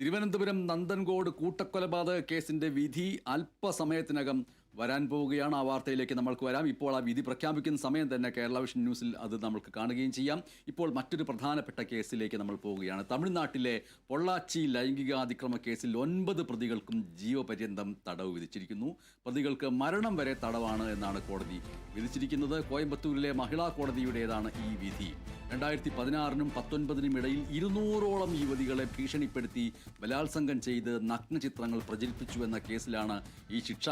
തിരുവനന്തപുരം നന്ദൻകോട് കൂട്ടക്കൊലപാതക കേസിന്റെ വിധി അല്പസമയത്തിനകം വരാൻ പോവുകയാണ്. ആ വാർത്തയിലേക്ക് നമ്മൾക്ക് വരാം. ഇപ്പോൾ ആ വിധി പ്രഖ്യാപിക്കുന്ന സമയം തന്നെ കേരള വിഷൻ ന്യൂസിൽ അത് നമ്മൾക്ക് കാണുകയും ചെയ്യാം. ഇപ്പോൾ മറ്റൊരു പ്രധാനപ്പെട്ട കേസിലേക്ക് നമ്മൾ പോവുകയാണ്. തമിഴ്നാട്ടിലെ പൊള്ളാച്ചി ലൈംഗികാതിക്രമ കേസിൽ ഒൻപത് പ്രതികൾക്കും ജീവപര്യന്തം തടവ് വിധിച്ചിരിക്കുന്നു. പ്രതികൾക്ക് മരണം വരെ തടവാണ് എന്നാണ് കോടതി വിധിച്ചിരിക്കുന്നത്. കോയമ്പത്തൂരിലെ മഹിളാ കോടതിയുടേതാണ് ഈ വിധി. രണ്ടായിരത്തി പതിനാറിനും പത്തൊൻപതിനും ഇടയിൽ ഇരുന്നൂറോളം യുവതികളെ ഭീഷണിപ്പെടുത്തി ബലാത്സംഗം ചെയ്ത് നഗ്നചിത്രങ്ങൾ പ്രചരിപ്പിച്ചു എന്ന കേസിലാണ് ഈ ശിക്ഷ.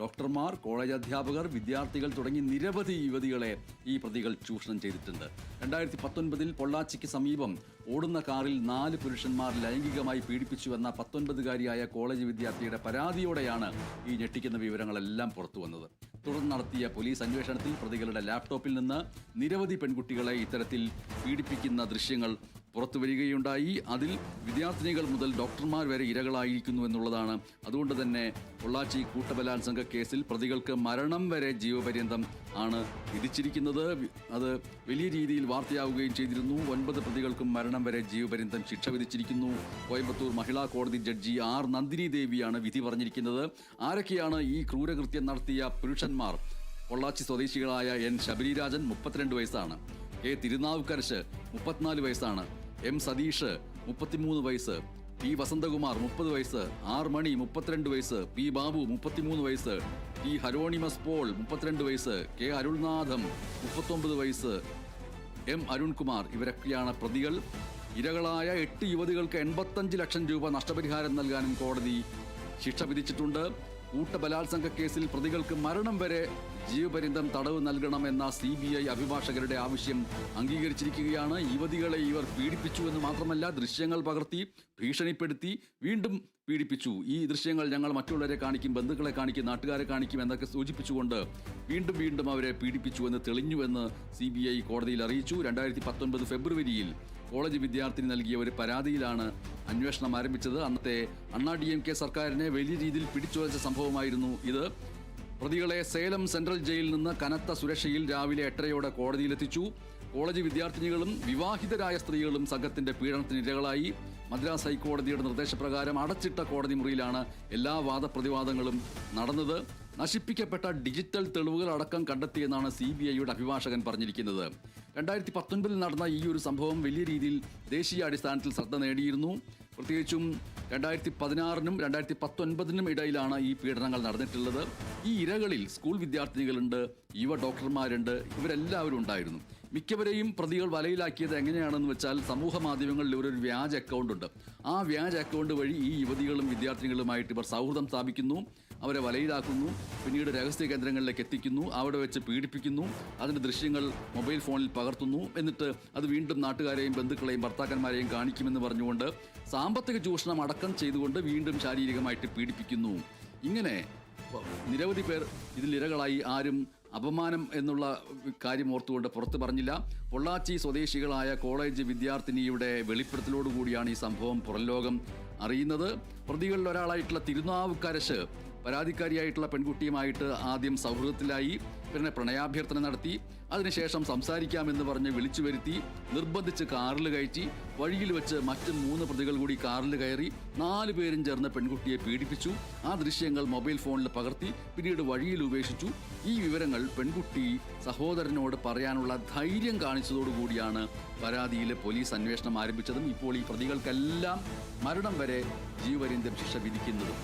ഡോക്ടർമാർ കോളേജ് അധ്യാപകർ വിദ്യാർത്ഥികൾ തുടങ്ങി നിരവധി യുവതികളെ ഈ പ്രതികൾ ചൂഷണം ചെയ്തിട്ടുണ്ട്. രണ്ടായിരത്തി പത്തൊൻപതിൽ പൊള്ളാച്ചിക്ക് സമീപം ഓടുന്ന കാറിൽ നാല് പുരുഷന്മാർ ലൈംഗികമായി പീഡിപ്പിച്ചുവെന്ന പത്തൊൻപതുകാരിയായ കോളേജ് വിദ്യാർത്ഥിയുടെ പരാതിയോടെയാണ് ഈ ഞെട്ടിക്കുന്ന വിവരങ്ങളെല്ലാം പുറത്തു വന്നത്. തുടർന്ന് നടത്തിയ പോലീസ് അന്വേഷണത്തിൽ പ്രതികളുടെ ലാപ്ടോപ്പിൽ നിന്ന് നിരവധി പെൺകുട്ടികളെ ഇത്തരത്തിൽ പീഡിപ്പിക്കുന്ന ദൃശ്യങ്ങൾ പുറത്തു വരികയുണ്ടായി അതിൽ വിദ്യാർത്ഥിനികൾ മുതൽ ഡോക്ടർമാർ വരെ ഇരകളായിരിക്കുന്നു എന്നുള്ളതാണ്. അതുകൊണ്ട് തന്നെ പൊള്ളാച്ചി കൂട്ടബലാത്സംഗ കേസിൽ പ്രതികൾക്ക് മരണം വരെ ജീവപര്യന്തം ആണ് വിധിച്ചിരിക്കുന്നത്. അത് വലിയ രീതിയിൽ വാർത്തയാവുകയും ചെയ്തിരുന്നു. ഒൻപത് പ്രതികൾക്കും മരണം വരെ ജീവപര്യന്തം ശിക്ഷ വിധിച്ചിരിക്കുന്നു. കോയമ്പത്തൂർ മഹിളാ കോടതി ജഡ്ജി ആർ നന്ദിനി ദേവിയാണ് വിധി പറഞ്ഞിരിക്കുന്നത്. ആരൊക്കെയാണ് ഈ ക്രൂരകൃത്യം നടത്തിയ പുരുഷന്മാർ? പൊള്ളാച്ചി സ്വദേശികളായ എൻ ശബരിരാജൻ മുപ്പത്തിരണ്ട് വയസ്സാണ്. കെ തിരുനാവുക്കരശ് മുപ്പത്തിനാല് വയസ്സാണ്. എം സതീഷ് മുപ്പത്തിമൂന്ന് വയസ്സ്. പി വസന്തകുമാർ മുപ്പത് വയസ്സ്. ആർ മണി മുപ്പത്തിരണ്ട് വയസ്സ്. പി ബാബു മുപ്പത്തിമൂന്ന് വയസ്സ്. ടി ഹരോണിമസ് പോൾ മുപ്പത്തിരണ്ട് വയസ്സ്. കെ അരുൾനാഥം മുപ്പത്തൊമ്പത് വയസ്സ്. എം അരുൺകുമാർ ഇവരൊക്കെയാണ് പ്രതികൾ. ഇരകളായ എട്ട് യുവതികൾക്ക് എൺപത്തഞ്ച് ലക്ഷം രൂപ നഷ്ടപരിഹാരം നൽകാനും കോടതി ശിക്ഷ വിധിച്ചിട്ടുണ്ട്. കൂട്ടബലാത്സംഗ കേസിൽ പ്രതികൾക്ക് മരണം വരെ ജീവപര്യന്തം തടവ് നൽകണമെന്ന സി ബി ഐ അഭിഭാഷകരുടെ ആവശ്യം അംഗീകരിച്ചിരിക്കുകയാണ്. യുവതികളെ ഇവർ പീഡിപ്പിച്ചു എന്ന് മാത്രമല്ല ദൃശ്യങ്ങൾ പകർത്തി ഭീഷണിപ്പെടുത്തി വീണ്ടും പീഡിപ്പിച്ചു. ഈ ദൃശ്യങ്ങൾ ഞങ്ങൾ മറ്റുള്ളവരെ കാണിക്കും ബന്ധുക്കളെ കാണിക്കും നാട്ടുകാരെ കാണിക്കും എന്നൊക്കെ സൂചിപ്പിച്ചുകൊണ്ട് വീണ്ടും വീണ്ടും അവരെ പീഡിപ്പിച്ചു എന്ന് തെളിഞ്ഞുവെന്ന് സി ബി ഐ കോടതിയിൽ അറിയിച്ചു. രണ്ടായിരത്തി പത്തൊൻപത് ഫെബ്രുവരിയിൽ കോളേജ് വിദ്യാർത്ഥിനി നൽകിയ ഒരു പരാതിയിലാണ് അന്വേഷണം ആരംഭിച്ചത്. അന്നത്തെ അണ്ണാ ഡി എം കെ സർക്കാരിനെ വലിയ രീതിയിൽ പിടിച്ചുവച്ച സംഭവമായിരുന്നു ഇത്. പ്രതികളെ സേലം സെൻട്രൽ ജയിലിൽ നിന്ന് കനത്ത സുരക്ഷയിൽ രാവിലെ എട്ടരയോടെ കോടതിയിലെത്തിച്ചു. കോളേജ് വിദ്യാർത്ഥിനികളും വിവാഹിതരായ സ്ത്രീകളും സംഘത്തിന്റെ പീഡനത്തിന് ഇരകളായി. മദ്രാസ് ഹൈക്കോടതിയുടെ നിർദ്ദേശപ്രകാരം അടച്ചിട്ട കോടതി മുറിയിലാണ് എല്ലാ വാദപ്രതിവാദങ്ങളും നടന്നത്. നശിപ്പിക്കപ്പെട്ട ഡിജിറ്റൽ തെളിവുകൾ അടക്കം കണ്ടെത്തിയെന്നാണ് സി ബി ഐയുടെ അഭിഭാഷകൻ പറഞ്ഞിരിക്കുന്നത്. രണ്ടായിരത്തി പത്തൊൻപതിൽ നടന്ന ഈ ഒരു സംഭവം വലിയ രീതിയിൽ ദേശീയ അടിസ്ഥാനത്തിൽ ശ്രദ്ധ നേടിയിരുന്നു. പ്രത്യേകിച്ചും രണ്ടായിരത്തി പതിനാറിനും രണ്ടായിരത്തി പത്തൊൻപതിനും ഇടയിലാണ് ഈ പീഡനങ്ങൾ നടന്നിട്ടുള്ളത്. ഈ ഇരകളിൽ സ്കൂൾ വിദ്യാർത്ഥിനികളുണ്ട് യുവ ഡോക്ടർമാരുണ്ട് ഇവരെല്ലാവരും ഉണ്ടായിരുന്നു. മിക്കവരെയും പ്രതികൾ വലയിലാക്കിയത് എങ്ങനെയാണെന്ന് വെച്ചാൽ സമൂഹ മാധ്യമങ്ങളിൽ ഒരു വ്യാജ അക്കൗണ്ട് ഉണ്ട്. ആ വ്യാജ അക്കൗണ്ട് വഴി ഈ യുവതികളും വിദ്യാർത്ഥിനികളുമായിട്ട് ഇവർ സൗഹൃദം സ്ഥാപിക്കുന്നു അവരെ വലയിലാക്കുന്നു പിന്നീട് രഹസ്യ കേന്ദ്രങ്ങളിലേക്ക് എത്തിക്കുന്നു അവിടെ വെച്ച് പീഡിപ്പിക്കുന്നു അതിന്റെ ദൃശ്യങ്ങൾ മൊബൈൽ ഫോണിൽ പകർത്തുന്നു എന്നിട്ട് അത് വീണ്ടും നാട്ടുകാരെയും ബന്ധുക്കളെയും ഭർത്താക്കന്മാരെയും കാണിക്കുമെന്ന് പറഞ്ഞുകൊണ്ട് സാമ്പത്തിക ചൂഷണം അടക്കം ചെയ്തുകൊണ്ട് വീണ്ടും ശാരീരികമായിട്ട് പീഡിപ്പിക്കുന്നു. ഇങ്ങനെ നിരവധി പേർ ഇതിൽ ഇരകളായി ആരും അപമാനം എന്നുള്ള കാര്യം ഓർത്തുകൊണ്ട് പുറത്തു പറഞ്ഞില്ല. പൊള്ളാച്ചി സ്വദേശികളായ കോളേജ് വിദ്യാർത്ഥിനിയുടെ വെളിപ്പെടുത്തലോടുകൂടിയാണ് ഈ സംഭവം പുറംലോകം അറിയുന്നത്. പ്രതികളിൽ ഒരാളായിട്ടുള്ള തിരുനാവുക്കരശ് പരാതിക്കാരിയായിട്ടുള്ള പെൺകുട്ടിയുമായിട്ട് ആദ്യം സൗഹൃദത്തിലായി. പിന്നെ പ്രണയാഭ്യർത്ഥന നടത്തി അതിനുശേഷം സംസാരിക്കാമെന്ന് പറഞ്ഞ് വിളിച്ചു വരുത്തി നിർബന്ധിച്ച് കാറിൽ കയറ്റി വഴിയിൽ വെച്ച് മറ്റ് മൂന്ന് പ്രതികൾ കൂടി കാറിൽ കയറി നാലു പേരും ചേർന്ന് പെൺകുട്ടിയെ പീഡിപ്പിച്ചു. ആ ദൃശ്യങ്ങൾ മൊബൈൽ ഫോണിൽ പകർത്തി പിന്നീട് വഴിയിൽ ഉപേക്ഷിച്ചു. ഈ വിവരങ്ങൾ പെൺകുട്ടി സഹോദരനോട് പറയാനുള്ള ധൈര്യം കാണിച്ചതോടുകൂടിയാണ് പരാതിയിലെ പോലീസ് അന്വേഷണം ആരംഭിച്ചതും. ഇപ്പോൾ ഈ പ്രതികൾക്കെല്ലാം മരണം വരെ ജീവപര്യന്തം ശിക്ഷ വിധിക്കുന്നതും.